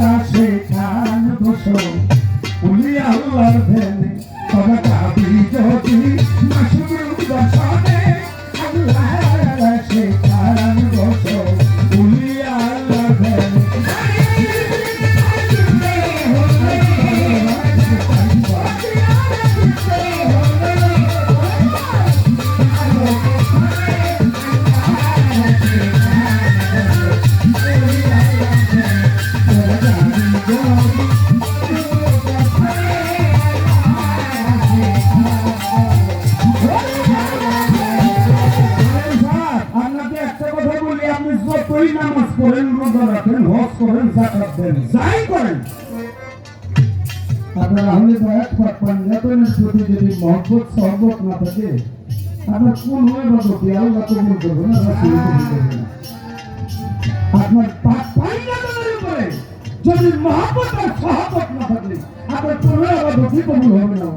রাশে খান বসো। উলি আল্লাহর ভেলে আপনার আহলে বায়াত পাক পাঞ্জাতনের প্রতি যদি মহব্বত সহবত না থাকে আপনার কোন হয়ে বাদতি আল্লাহ কবুল করবে না আপনার পাক পাঞ্জাতনের উপরে যদি মহব্বত আর সহবত না থাকে, আপনার কোন বাদতি কবুল হবে না।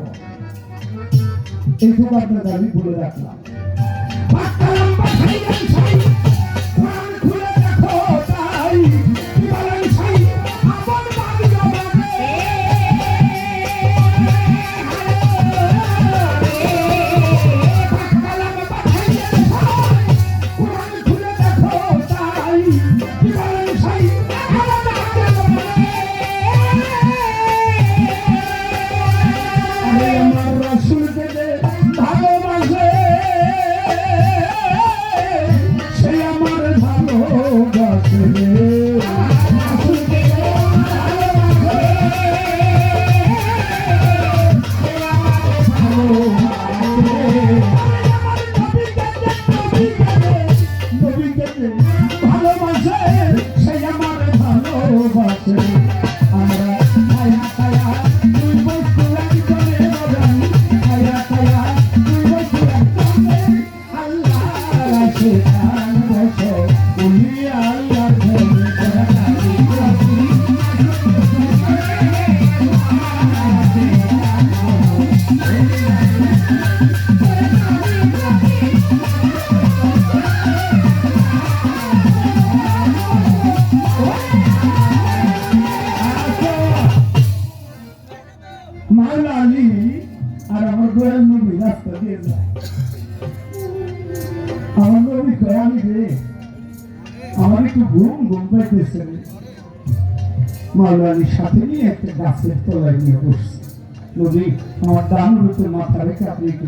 এইটুকু আপনার দাবি বলে রাখলাম। পাক্কা লম্বা সাইকেল মাওলা আলী আর আমার দয়াল নবী রাস্তা দিয়ে যায়। আমার নবী আমি রে সাথে নিয়ে একটা গাছের তলায় নিয়ে বসছে। নবী আমার ডান রূপে মাথা রেখে আপনি একটু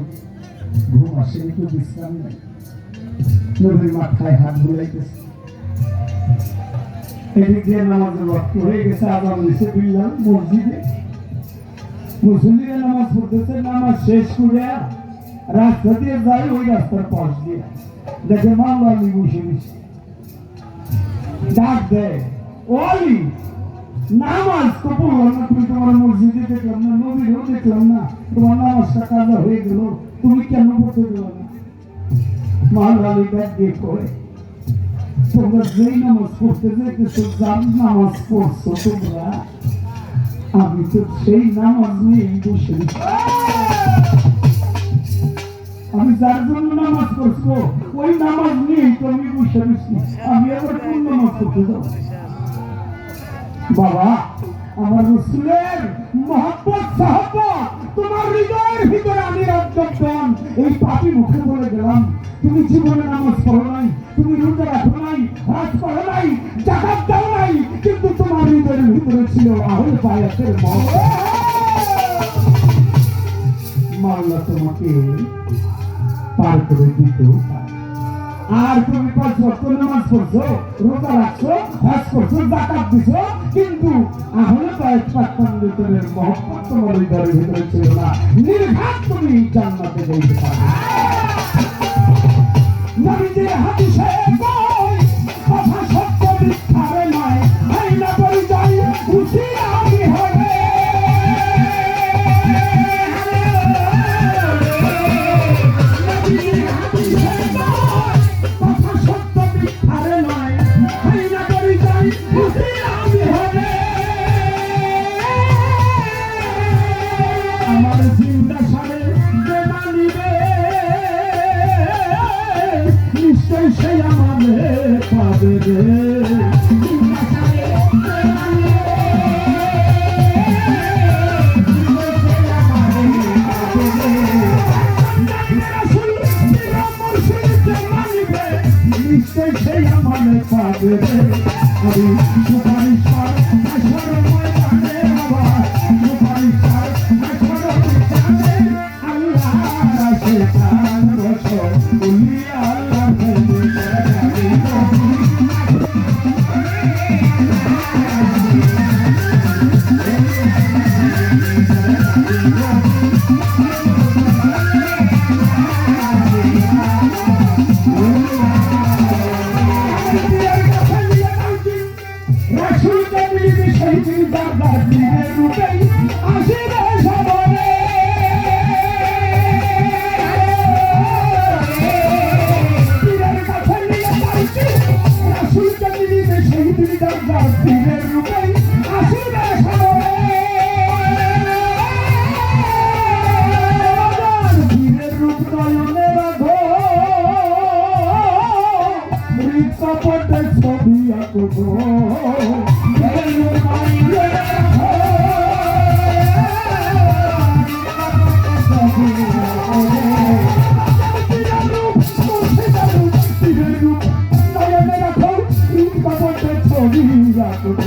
ঘুম আসেন, একটু বিশ্রাম নেন। নবীর মাথায় হাত বুলাইতেছে। এদিক দিয়ে নামাজের রক্ত হয়ে গেছে, আবার নিচে বিল্লাম মসজিদে। মুসলিমের নামাজ পড়তেছে, নামাজ শেষ করে রাস্তা দিয়ে যাই ওই রাস্তার পাশ দিয়ে। দেখে মামলা আমি বসে গেছি। ডাক দেয় ওই নামাজ তো পড়লাম না, তুমি তোমার মসজিদে দেখলাম না নবীরও দেখলাম না, তোমার নামাজটা কাজা হয়ে গেল, তুমি কেন পড়তে গেল না আমি তো সেই নামাজ আমি যার জন্য নামাজ পড়ছো, ওই নামাজ নিয়েই তো আমি বসে আমি আবার কোন নামাজ পড়তে যাব? বাবা, আমার রসুলের মহব্বত, সাহব্বত, তোমার হৃদয়ের ভিতরে আমি রাজ্যক্ষণ এই পাপি মুখে বলে গেলাম। তুমি জীবনে নামাজ পড়ো নাই, তুমি রোজা রাখো নাই হাজ করো নাই, জাকাত দাও নাই, কিন্তু তোমার হৃদয়ের ভিতরে ছিল আহুল পায়াসের মাল্লা তোমাকে পার করে দিতেও আর তুমি পাঁচ ওয়াক্ত নামাজ পড়ছো, রোজা রাখছো, হজ করছ, জাকাত দিছো কিন্তু আহলে পায়ের পাক্কান ভিতরে মহব্বত তোমার হৃদয়ের ভিতরে ছিল না। নির্ঘাত তুমি জান্নাতে যাইতে পারবে নবীজির হাদিসে কই ঠাকুর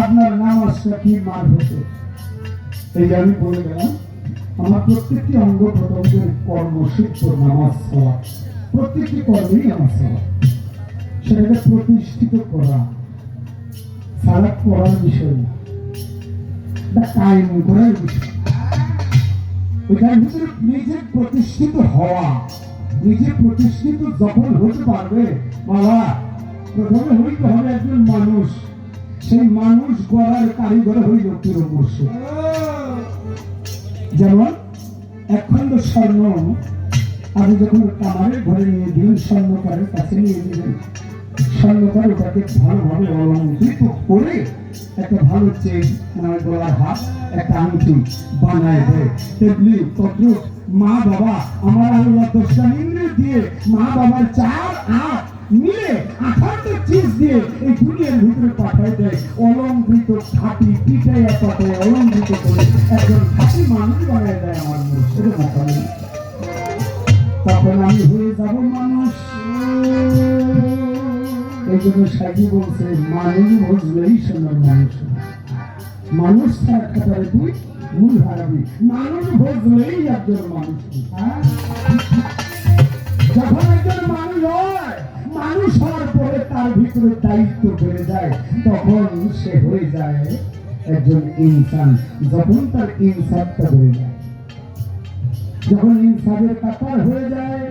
আপনার নাম আসলে কি মার হতে এই যে আমি বলে গেলাম, আমার প্রত্যেকটি অঙ্গ প্রত্যঙ্গের কর্মসূত্র নামাজ খাওয়া প্রত্যেকটি কর্মেই নামাজ খাওয়া সেটাকে প্রতিষ্ঠিত করা সারা করার বিষয়। না নিজে প্রতিষ্ঠিত হওয়া, নিজে প্রতিষ্ঠিত যখন হতে পারবে বাবা প্রথমে হইতে হবে একজন মানুষ। সেই মানুষ গড়ার কারিগর হইল পীরমর্ষ যেমন একখণ্ড স্বর্ণ আপনি যখন কামারের ঘরে নিয়ে দিলেন, স্বর্ণকারের কাছে নিয়ে দিলেন, স্বর্ণকার ওটাকে ভালোভাবে অলঙ্কৃত করে একটা ভালো চেন মানে গলার হাত, একটা আংটি বানায় দেয়। তেমনি তত্র মা বাবা, আমার আল্লাহ দশটা দিয়ে মা বাবার চার আট মিলে আঠান্ন চিজ দিয়ে এই দুনিয়ার ভিতরে পাঠায় দেয়। অলঙ্কৃত খাটি পিঠায় পাঠায়, অলঙ্কৃত করে একজন খাটি মানুষ বানায় দেয় আমার মুর্শিদের মোকাবিলা তখন আমি হয়ে যাব মানুষ। এই জন্য সাজি বলছে, মানুষ বুঝলেই সোনার মানুষ। মানুষ ছাড়া কাতারে তুই মূল হারাবি মানুষ বুঝলেই একজন মানুষ। হ্যাঁ? যখন একজন মানুষ হয় মানুষ হওয়ার পরে তার ভিতরে দায়িত্ব বেড়ে যায়, তখন সে হয়ে যায় একজন ইনসান। যখন তার ইনসানটা বেড়ে যায়, যখন ইনসাফের কাতার হয়ে যায়,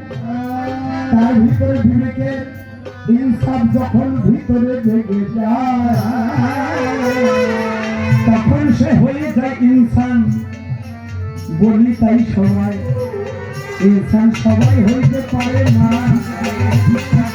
তার ভিতরে বিবেকের ইনসাফ যখন ভিতরে জেগে যায়, তখন সে হয়ে যায় ইনসান। বলি তাই সময় ইনসান সবাই হইতে পারে না।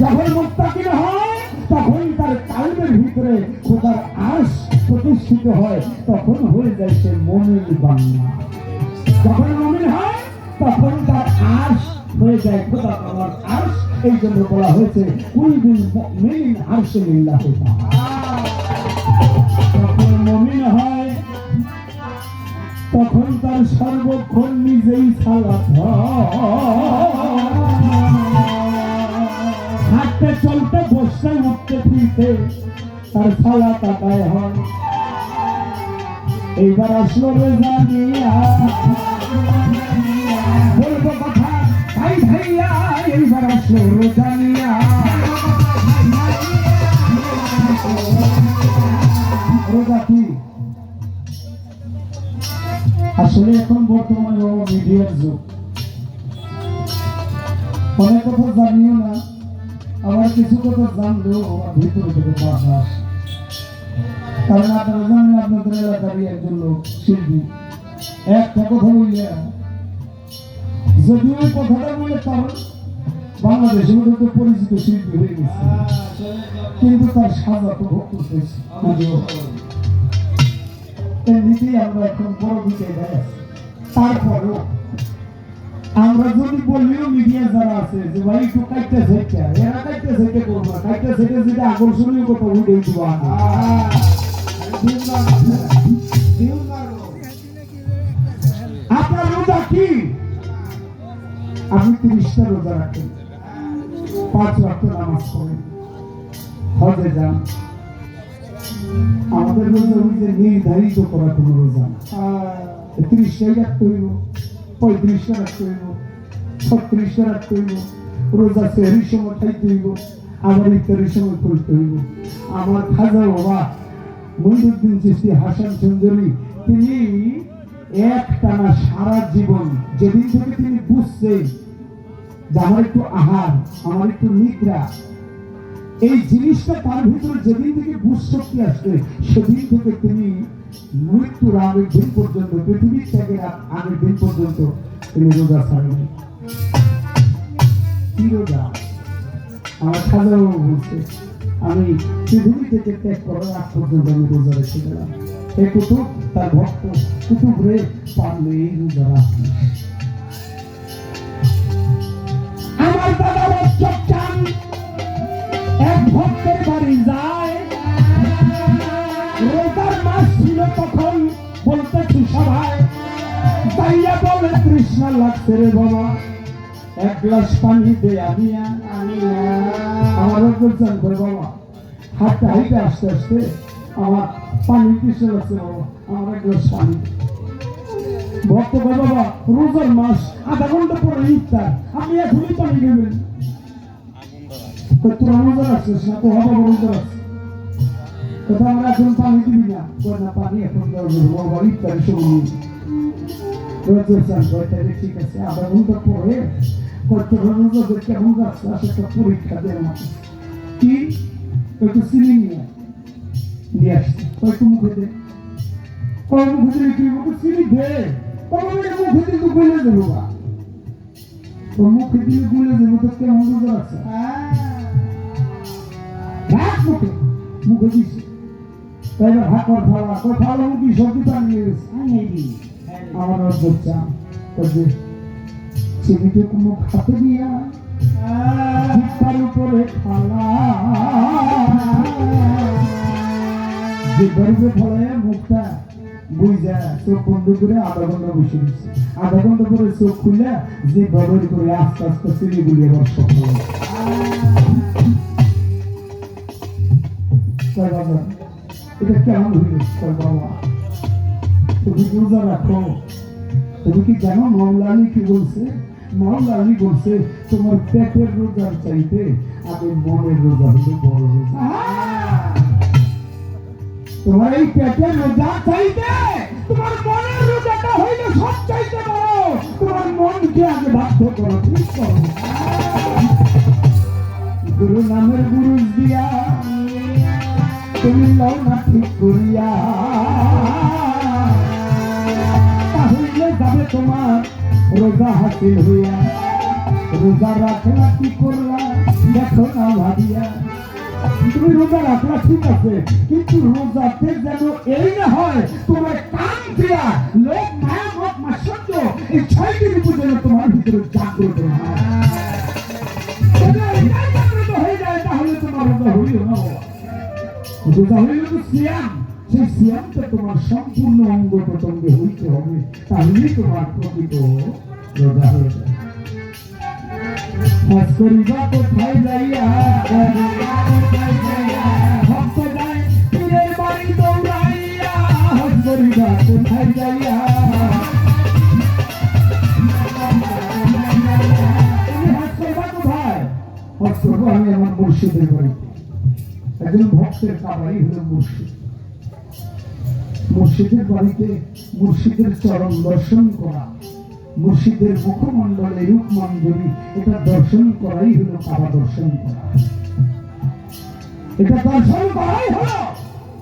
যখন মুক্তাকিন হয় তখন তার কালবের ভিতরে খোদার আশ প্রতিষ্ঠিত হয়, তখন হয়ে যায় সে মমিন বাংলা যখন মমিন হয়, তখন তার আশ হয়ে যায় খোদা পাওয়ার আশ। এই জন্য বলা হয়েছে কুলবিন মেন আরশে লিল্লাহ যখন মমিন হয়, তখন তার সর্বক্ষণ নিজেই সালাত হাঁটতে চলতে বসতে উঠতে ফিরতে তার সালাত আদায় হয়। এইবার আসলো রে বলব কথা, ভাই ভাইয়া, এইবার আসলো রে জানিয়া আসলে এখন বর্তমানে মিডিয়ার যুগ। অনেক কথা জানিও না। আবার কিছু কথা জানলেও আমার ভিতরে থেকে বাতাস কারণ আপনারা জানেন, আপনাদের এলাকারই একজন লোক, শিল্পী। একটা কথা বললে যদি ওই কথাটা বলে কারণ বাংলাদেশের মধ্যে পরিচিত শিল্পী হয়ে গেছে। কিন্তু তার সাজা তো ভোগ করতেছে এমনিতেই আমরা এখন বড় দিকে তারপরেও আমরা যদি বলিও মিডিয়া যারা আছে যে ভাই একটু কাইতে সেটা এরা কাইতে সেটা করব না। কাইতে সেটা যেটা আকর্ষণীয় কথা উঠে দিব আপনার রোজা কি? আপনি তিরিশটা রোজা রাখেন। পাঁচ ওয়াক্ত নামাজ হজে যান। আমাদের রোজা নির্ধারিত করা কোনো রোজা না। তিরিশটাই রাখতে হইব। পঁয়ত্রিশটা রাখতে হইব ছত্রিশটা রাখতে হইব, রোজা সেহরির সময় খাইতে হইব, আবার ইফতারের সময় করতে হইব। আমার খাজা বাবা মহিউদ্দিন চিস্তি হাসান চন্দ্রী তিনি এক টানা সারা জীবন যেদিন থেকে তিনি বুঝছেন যে আমার একটু আহার, আমার একটু নিদ্রা, এই জিনিসটা তার ভিতরে যেদিন থেকে বুঝ শক্তি আসবে, সেদিন থেকে তিনি মৃত্যুর আগের দিন পর্যন্ত, পৃথিবীর থেকে আগের দিন পর্যন্ত তিনি রোজা ছাড়েন কি রোজা? আমার খাজাও বলছে, আমি পৃথিবী থেকে ত্যাগ করার আগ পর্যন্ত আমি রোজা রেখে গেলাম। এ কুতুব, তার ভক্ত কুতুব রে, পারলে এই রোজা রাখি বলে তৃষ্ণা লাগছে রে বাবা। এক গ্লাস পানি দে, আমি আমার বলছেন করে বাবা। হাঁটতে হাঁটতে, আস্তে আস্তে আমার পানি তৃষ্ণা লাগছে বাবা। আমার এক গ্লাস পানি। ভক্ত বাবা, রোজার মাস আধা ঘণ্টা পরে ইফতার। আপনি এখনই পানি দেবেন তোরা রোজা রাখছিস না? তো হবে রোজা রাখছিস কথা আমরা এখন পানি দিবি না। না, পানি এখন দেওয়া যাবে। বাবা ইফতার সময়। ঠিক আছে আধা ঘণ্টা পরে কয় তোরা রোজা করে কেমন যাচ্ছে একটা পরীক্ষা দেয় আমাকে কি একটু চিনি নিয়ে নিয়ে আসছে কয়েকটু মুখে দে কয় মুখে দিলে কি মুখে চিনি দে মুখে দিলে গলে দেবো বা তো মুখে দিলে গলে দেবো তো কেমন আছে রাখ মুখে মুখে দিছে তাই ভাত কর খাওয়া তো খাওয়া মুখি সবজি পানি নিয়ে গেছে আমার চান যে চিনিটুকু মুখ হাতে দিয়া জিপার উপরে খালা। যে গরিবে ফলে মুখটা বুঝা চোখ বন্ধ করে আধা ঘণ্টা বসে দিচ্ছে আধা ঘণ্টা পরে চোখ খুলে যে ব্যবহার করে আস্তে আস্তে হয়। কয় বাবা, এটা কেমন হইল বাবা। তুমি রোজা রাখো। তুমি কি জানো মাওলা কি বলছে? মাওলা বলছে, তোমার পেটের রোজার চাইতে আমি মনের রোজা হলে বড় রোজা তোমার এই পেটের রোজা চাইতে তোমার মনের রোজাটা হইলে সব চাইতে বড়। তোমার মনকে আগে বাধ্য করো, ঠিক করো। গুরু নামের গুরু দিয়া, তুমি লও না ঠিক করিয়া। যাবে তোমার? রোজা হাসিল হইয়া, রোজা রাখলা কি করলা, দেখো না ভাবিয়া। তুমি রোজা রাখলা, ঠিক আছে, কিন্তু রোজাতে যেন এই না হয়, তোমার কান দিয়া লোক মায়া মাসর্য এই ছয় দিন পর্যন্ত তোমার ভিতরে জাগ্রত হয়ে যায়, তাহলে তোমার রোজা হইল না। রোজা হইল তো সিয়াম। সিয়ামটা তোমার সম্পূর্ণ অঙ্গ প্রত্যঙ্গে হইতে হবে তাহলেই তোমার প্রকৃত রোজা হয়ে যায় আমি আমার মুর্শিদের বাড়িতে একজন ভক্তের কাবাই হলো মুর্শিদ মুর্শিদের বাড়িতে মুর্শিদের চরণ দর্শন করা, মুর্শিদের মুখমণ্ডলে রূপমঞ্জরি, এটা দর্শন করাই হলো কাবা দর্শন করা। এটা দর্শন করাই হলো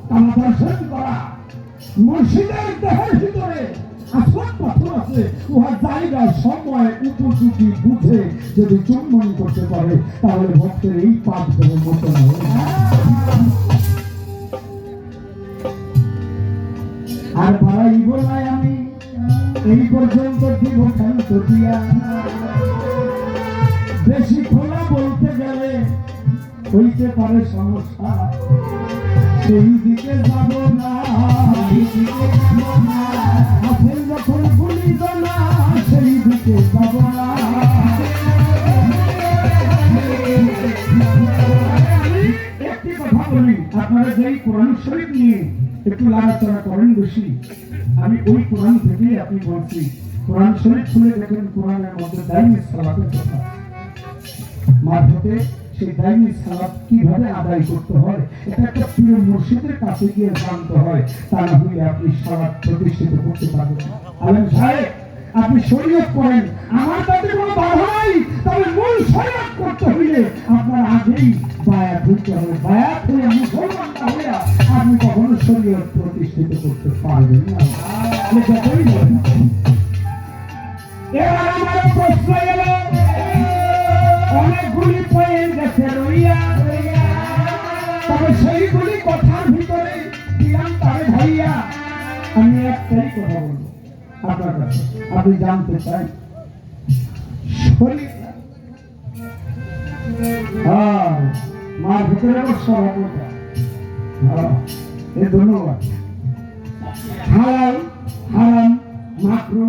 কাবা দর্শন করা। মুর্শিদের দেহের ভিতরে আসমান পাথর আছে, উহার জায়গা সময় উপযোগী বুঝে যদি চুম্বন করতে পারে, তাহলে ভক্তের এই পাপ মোচন হয়ে আর ভাই নাই আমি, এই পর্যন্ত দিব খান্ত দিয়া বেশি খোলা বলতে গেলে হইতে পারে সমস্যা। সেই দিকে যাব না। আপনারা যেই কোরআন শরীফ নিয়ে একটু লাগাচড়া করেন বেশি আমি ওই কোরআন থেকেই আপনি বলছি। কোরআন শরীফ খুলে দেখেন, কোরআনের মধ্যে দাইমি সালাতের কথা। মারফতে সেই দাইমি সালাত কীভাবে আদায় করতে হয়? এটা একটা প্রিয় মসজিদের কাছে গিয়ে জানতে হয়। তা না হলে আপনি সালাত প্রতিষ্ঠিত করতে পারবেন। আলেম সাহেব আপনি শরীয়ত করেন। আমার তাতে কোনো বাধা নাই, তবে মূল শরীয়ত করতে হইলে আপনার আগেই বায়াত হইতে হবে। বায়াত হয়ে মুসলমান না হইয়া আপনি কখনো শরীয়ত প্রতিষ্ঠিত করতে পারবেন না। আমি একটাই কথা বলব, আপনার কাছে। আপনি জানতে চাই শরীর ভিতরে এ ধন্যবাদ। হারাম মাকরু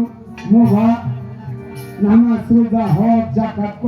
মোভা নামাজ রোজা জাকাত